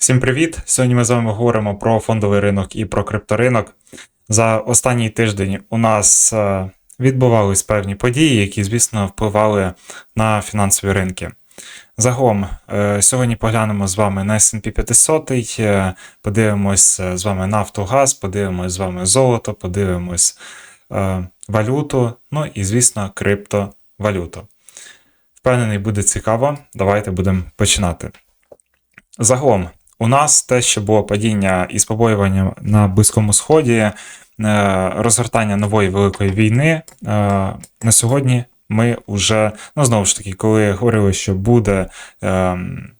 Всім привіт! Сьогодні ми з вами говоримо про фондовий ринок і про крипторинок. За останній тиждень у нас е, відбувались певні події, які, звісно, впливали на фінансові ринки. Загалом, е, сьогодні поглянемо з вами на S&P 500, е, подивимось з вами Нафтогаз, подивимось з вами золото, подивимось валюту, ну і, звісно, криптовалюту. Впевнений, буде цікаво. Давайте будемо починати. Загалом, у нас те, що було падіння із побоюванням на Близькому Сході, е, розгортання нової великої війни. е, На сьогодні ми вже, ну знову ж таки, коли говорили, що буде ем,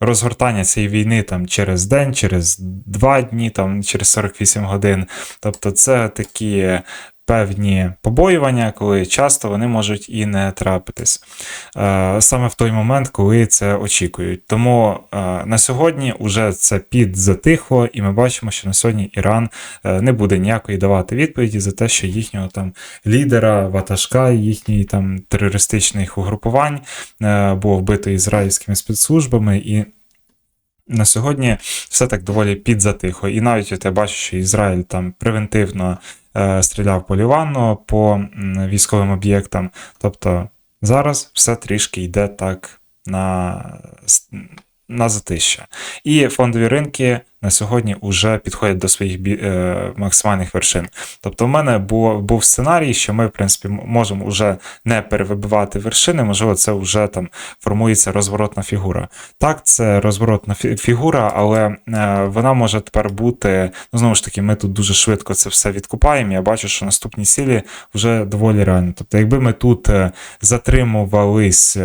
розгортання цієї війни там через день, через два дні, там через 48 годин. Тобто, це такі певні побоювання, коли часто вони можуть і не трапитись. Е, Саме в той момент, коли це очікують. Тому е, на сьогодні вже це підзатихло, і ми бачимо, що на сьогодні Іран е, не буде ніякої давати відповіді за те, що їхнього там лідера, ватажка, їхніх там терористичних угрупувань було вбито ізраїльськими спецслужбами і. На сьогодні все так доволі підзатихло. І навіть от я бачу, що Ізраїль там превентивно стріляв полівану по військовим об'єктам. Тобто зараз все трішки йде так на, на затища. І фондові ринки на сьогодні вже підходять до своїх бі- е, максимальних вершин. Тобто, в мене був, був сценарій, що ми, в принципі, можемо вже не перевибивати вершини, можливо, це вже там формується розворотна фігура. Так, це розворотна фі- фігура, але е, вона може тепер бути. Ну, знову ж таки, ми тут дуже швидко це все відкупаємо. Я бачу, що наступні цілі вже доволі реально. Тобто, якби ми тут е, затримувались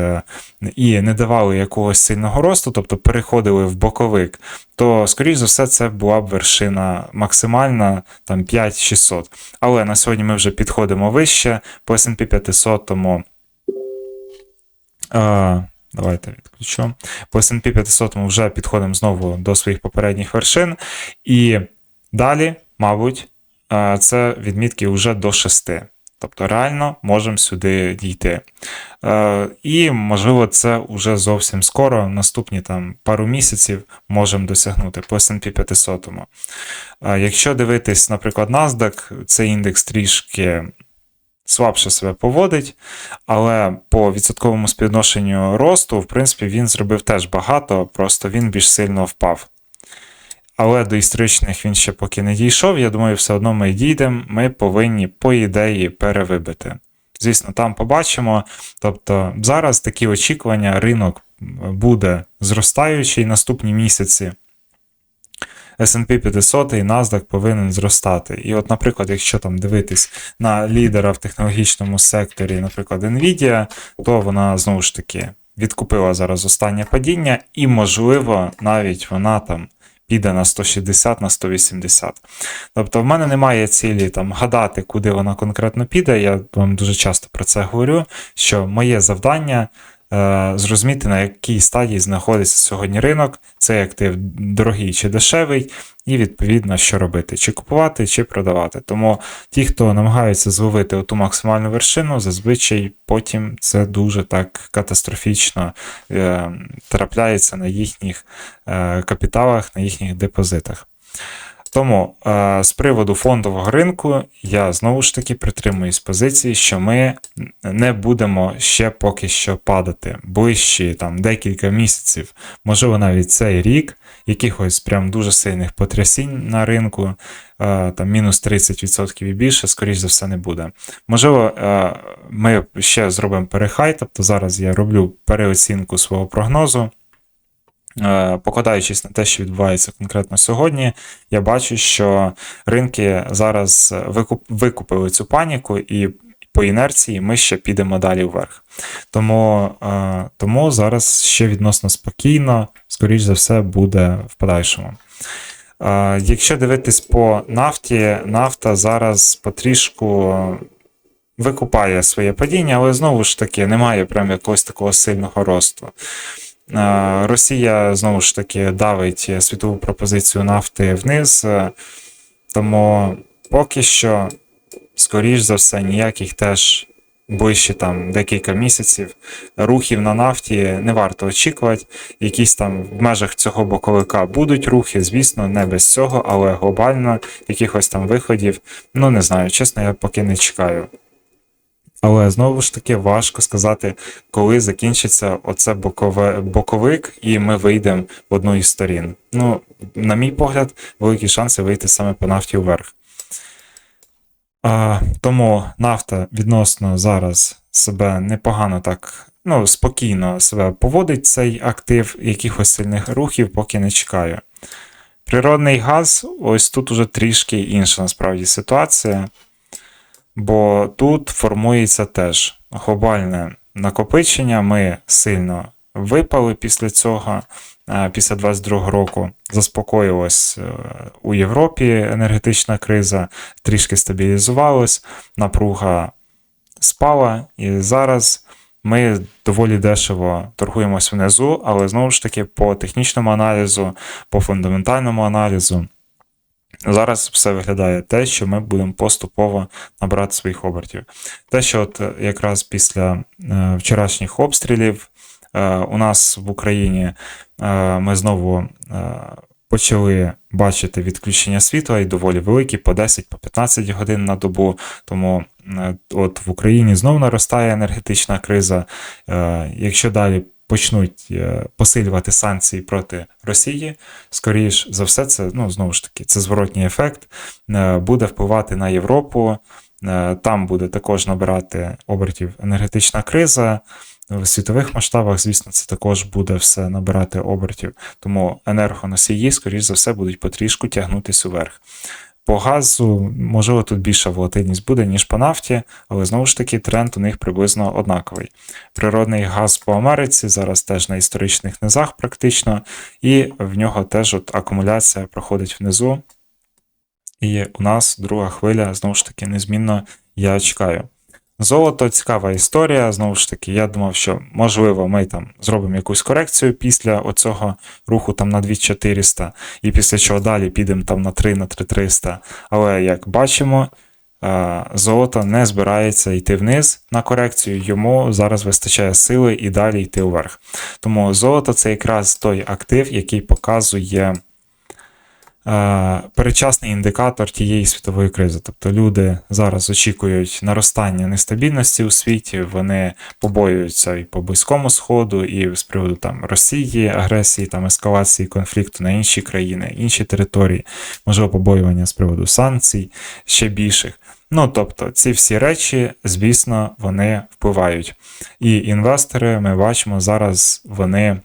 і не давали якогось сильного росту, тобто переходили в боковик, то, скоріш за все, це була б вершина максимальна, там 5600. Але на сьогодні ми вже підходимо вище по S&P 500. тому Е, Давайте відключу. По S&P 500 ми вже підходимо знову до своїх попередніх вершин. І далі, мабуть, е, це відмітки вже до 6. Тобто реально можемо сюди дійти. Е, І, можливо, це вже зовсім скоро, наступні там пару місяців можемо досягнути по S&P 500. Е, Якщо дивитись, наприклад, NASDAQ, цей індекс трішки слабше себе поводить, але по відсотковому співвідношенню росту, в принципі, він зробив теж багато, просто він більш сильно впав. Але до історичних він ще поки не дійшов. Я думаю, все одно ми дійдемо, ми повинні, по ідеї, перевибити. Звісно, там побачимо. Тобто зараз такі очікування, ринок буде зростаючий наступні місяці. S&P 500 і NASDAQ повинен зростати. І от, наприклад, якщо там дивитись на лідера в технологічному секторі, наприклад, Nvidia, то вона знову ж таки відкупила зараз останнє падіння, і, можливо, навіть вона там піде на 160, на 180. Тобто, в мене немає цілі там гадати, куди вона конкретно піде. Я вам дуже часто про це говорю, що моє завдання. Е, Зрозуміти, на якій стадії знаходиться сьогодні ринок, цей актив дорогий чи дешевий, і відповідно, що робити: чи купувати, чи продавати. Тому ті, хто намагаються зловити ту максимальну вершину, зазвичай потім це дуже так катастрофічно е, трапляється на їхніх е, капіталах, на їхніх депозитах. Тому е, з приводу фондового ринку я знову ж таки притримуюсь позиції, що ми не будемо ще поки що падати ближчі там декілька місяців, можливо, навіть цей рік, якихось прям дуже сильних потрясінь на ринку, е, там мінус 30% і більше, скоріш за все, не буде. Можливо, е, ми ще зробимо перехай, тобто зараз я роблю переоцінку свого прогнозу. Е, Покладаючись на те, що відбувається конкретно сьогодні, я бачу, що ринки зараз викуп, викупили цю паніку, і по інерції ми ще підемо далі вверх. Тому, е, тому зараз ще відносно спокійно, скоріш за все, буде в подальшому. Е, Якщо дивитись по нафті, нафта зараз потрішку викупає своє падіння, але знову ж таки немає прям якогось такого сильного росту. Е, Росія знову ж таки давить світову пропозицію нафти вниз, е, тому поки що, скоріш за все, ніяких теж ближчі там декілька місяців рухів на нафті не варто очікувати. Якісь там в межах цього боковика будуть рухи, звісно, не без цього, але глобально якихось там виходів, ну не знаю, чесно, я поки не чекаю. Але знову ж таки важко сказати, коли закінчиться оце бокове, боковик, і ми вийдемо в одну із сторін. Ну, на мій погляд, великі шанси вийти саме по нафті вверх. А, тому нафта відносно зараз себе непогано так, ну, спокійно себе поводить цей актив, якихось сильних рухів поки не чекаю. Природний газ, ось тут уже трішки інша насправді ситуація, бо тут формується теж глобальне накопичення. Ми сильно випали після цього, е, після 22 року. Заспокоїлась е, у Європі енергетична криза, трішки стабілізувалась, напруга спала, і зараз ми доволі дешево торгуємось внизу, але знову ж таки по технічному аналізу, по фундаментальному аналізу. Зараз все виглядає те, що ми будемо поступово набирати своїх обертів. Те, що от е, якраз після е, вчорашніх обстрілів е, у нас в Україні ми знову почали бачити відключення світла і доволі великі, по 10 по 15 годин на добу. Тому от в Україні знову наростає енергетична криза. Якщо далі почнуть е, посилювати санкції проти Росії, скоріш за все, це ну знову ж таки це зворотній ефект, е, буде впливати на Європу. Е, Там буде також набирати обертів енергетична криза. В світових масштабах, звісно, це також буде все набирати обертів. Тому енергоносії, скоріш за все, будуть потрішку тягнутися вверх. По газу, можливо, тут більша волатильність буде, ніж по нафті, але знову ж таки тренд у них приблизно однаковий. Природний газ по Америці зараз теж на історичних низах практично, і в нього теж от акумуляція проходить внизу. І у нас друга хвиля, знову ж таки, незмінно я чекаю. Золото цікава історія. Знову ж таки, я думав, що можливо ми там зробимо якусь корекцію після оцього руху там на 2400, і після чого далі підемо там на 3 на 3300. Але як бачимо, золото не збирається йти вниз на корекцію, йому зараз вистачає сили і далі йти вверх. Тому золото це якраз той актив, який показує. Е, передчасний індикатор тієї світової кризи. Тобто люди зараз очікують наростання нестабільності у світі, вони побоюються і по Близькому Сходу, і з приводу там Росії, агресії, там ескалації конфлікту на інші країни, інші території, можливо, побоювання з приводу санкцій, ще більших. Ну, тобто, ці всі речі, звісно, вони впливають. І інвестори, ми бачимо, зараз вони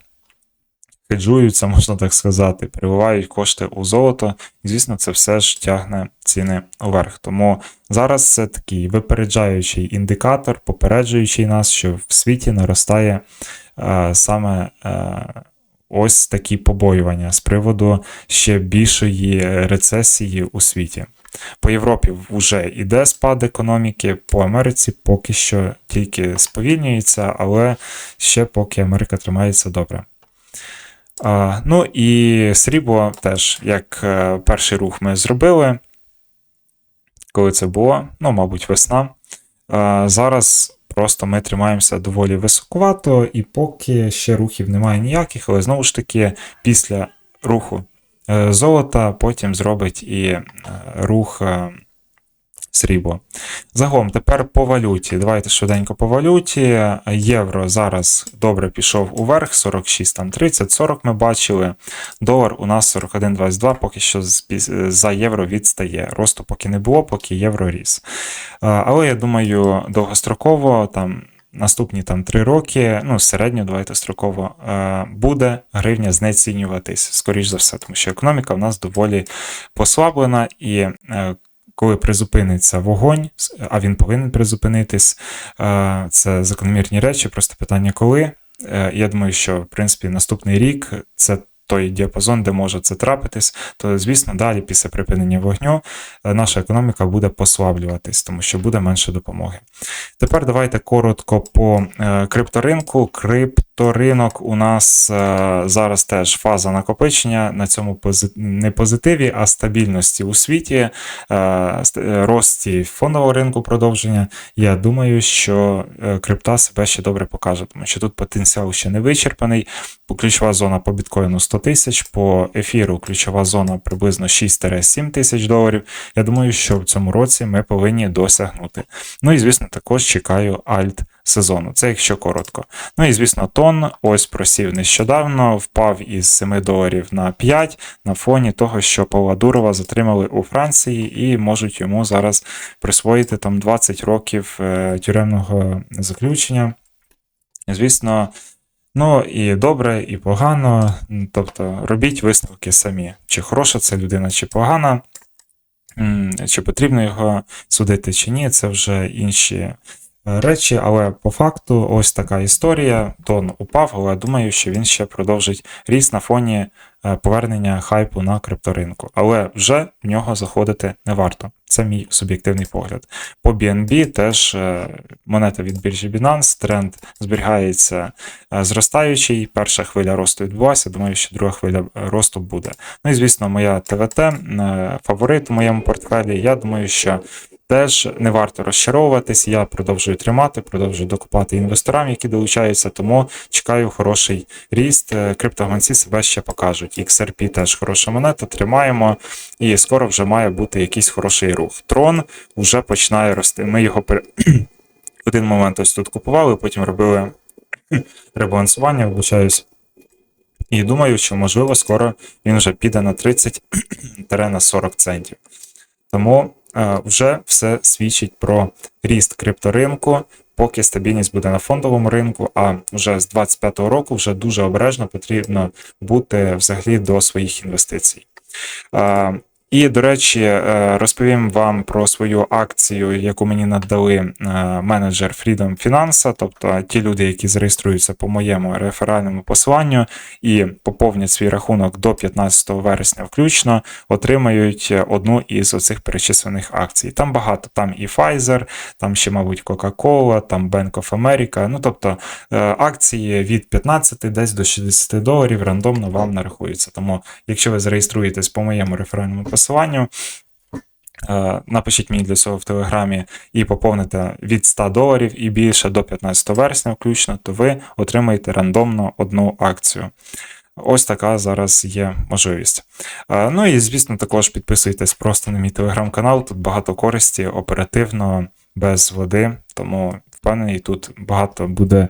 хеджуються, можна так сказати, переливають кошти у золото, і звісно, це все ж тягне ціни вверх. Тому зараз це такий випереджаючий індикатор, попереджуючий нас, що в світі наростає е, саме. Е, Ось такі побоювання з приводу ще більшої рецесії у світі. По Європі вже йде спад економіки, по Америці поки що тільки сповільнюється, але ще поки Америка тримається добре. Ну і срібло теж, як е, перший рух ми зробили. Коли це було, ну, мабуть, весна. Зараз просто ми тримаємося доволі високувато, і поки ще рухів немає ніяких, але знову ж таки, після руху е, золота потім зробить і е, рух. Е, Срібло. Загалом, тепер по валюті. Давайте швиденько по валюті. Євро зараз добре пішов уверх, 46, там 30, 40 ми бачили. Долар у нас 41,22, поки що за євро відстає. Росту поки не було, поки євро ріс. Е, Але я думаю, довгостроково, там наступні там 3 роки, ну, середньо, давайте строково, е, буде гривня знецінюватись, скоріш за все, тому що економіка в нас доволі послаблена і. Коли призупиниться вогонь, а він повинен призупинитись, е, це закономірні речі, просто питання коли. Е, Я думаю, що в принципі наступний рік це той діапазон, де може це трапитись, то звісно, далі після припинення вогню е, наша економіка буде послаблюватись, тому що буде менше допомоги. Тепер давайте коротко по крипторинку. Крипто крипторинок у нас е, зараз теж фаза накопичення на цьому не позитиві, а стабільності у світі, е, е, рості фондового ринку продовження. Я думаю, що крипта себе ще добре покаже, тому що тут потенціал ще не вичерпаний. Ключова зона по біткоїну 100 тисяч, по ефіру ключова зона приблизно 6-7 тисяч доларів. Я думаю, що в цьому році ми повинні досягнути. Ну і звісно, також чекаю альт сезону. Це якщо коротко. Ну і звісно, тон ось просів нещодавно, впав із 7 доларів на 5 на фоні того, що Павла Дурова затримали у Франції і можуть йому зараз присвоїти там 20 років е, тюремного заключення. Звісно. Ну і добре, і погано. Тобто робіть висновки самі. Чи хороша це людина, чи погана, чи потрібно його судити, чи ні, це вже інші речі. Але по факту, ось така історія. Тон упав, але думаю, що він ще продовжить ріст на фоні е, повернення хайпу на крипторинку. Але вже в нього заходити не варто. Це мій суб'єктивний погляд. По BNB теж е, монета від біржі Binance, тренд зберігається е, зростаючий. Перша хвиля росту відбулася. Думаю, що друга хвиля е, росту буде. Ну і звісно, моя ТВТ е, фаворит у моєму портфелі. Я думаю, що теж не варто розчаровуватись. Я продовжую тримати, продовжую докупати інвесторам, які долучаються, тому чекаю хороший ріст. Е, Криптогонці себе ще покажуть. XRP теж хороша монета, тримаємо, і скоро вже має бути якийсь хороший рух. Трон вже починає рости. Ми його в один момент ось тут купували, потім робили ребалансування, вибачаюсь. І думаю, що можливо скоро він вже піде на 30 на 40 центів. Тому вже все свідчить про ріст крипторинку, поки стабільність буде на фондовому ринку, а вже з 25-го року вже дуже обережно потрібно бути взагалі до своїх інвестицій. І, до речі, е, розповім вам про свою акцію, яку мені надали е, менеджер Freedom Finance, тобто ті люди, які зареєструються по моєму реферальному посиланню і поповнять свій рахунок до 15 вересня включно, отримають одну із оцих перечислених акцій. Там багато, там і Pfizer, там ще, мабуть, Coca-Cola, там Bank of America. Ну, тобто е, акції від 15 десь до 60 доларів рандомно вам нарахуються. Тому, якщо ви зареєструєтесь по моєму реферальному посиланню, е, напишіть мені для цього в Телеграмі і поповните від 100 доларів і більше до 15 вересня включно, то ви отримаєте рандомно одну акцію. Ось така зараз є можливість. Е, Ну і звісно, також підписуйтесь просто на мій телеграм-канал. Тут багато користі, оперативно, без води. Тому впевнений, тут багато буде е,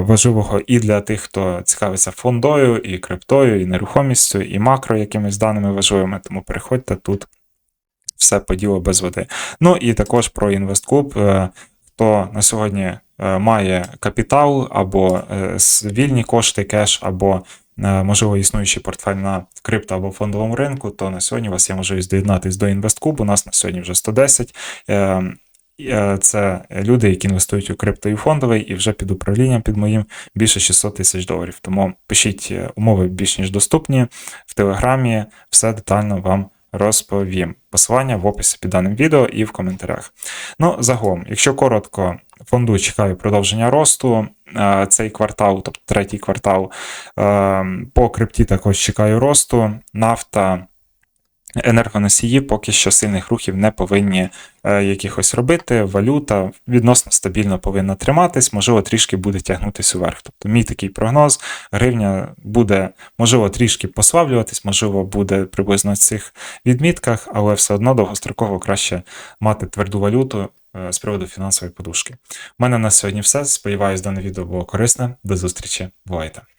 важливого і для тих, хто цікавиться фондою, і криптою, і нерухомістю, і макро якимись даними важливими. Тому переходьте тут все по ділу без води. Ну і також про інвесткуб. Е, Хто на сьогодні е, має капітал або вільні кошти, кеш, або можливо існуючий портфель на крипто або фондовому ринку, то на сьогодні у вас є можливість доєднатись до інвесткубу. У нас на сьогодні вже 110. Е, Це люди, які інвестують у крипто і фондовий, і вже під управлінням під моїм більше 600 тисяч доларів. Тому пишіть е, умови більш ніж доступні в телеграмі, все детально вам розповім. Посилання в описі під даним відео і в коментарях. Ну, загалом, якщо коротко, фонду чекаю продовження росту. Е, Цей квартал, тобто третій квартал, е, по крипті також чекаю росту. Нафта, енергоносії поки що сильних рухів не повинні е, якихось робити. Валюта відносно стабільно повинна триматись, можливо, трішки буде тягнутися вверх. Тобто, мій такий прогноз: гривня буде, можливо, трішки послаблюватись, можливо, буде приблизно в цих відмітках, але все одно довгостроково краще мати тверду валюту е, з приводу фінансової подушки. У мене на сьогодні все. Сподіваюсь, дане відео було корисне. До зустрічі. Бувайте!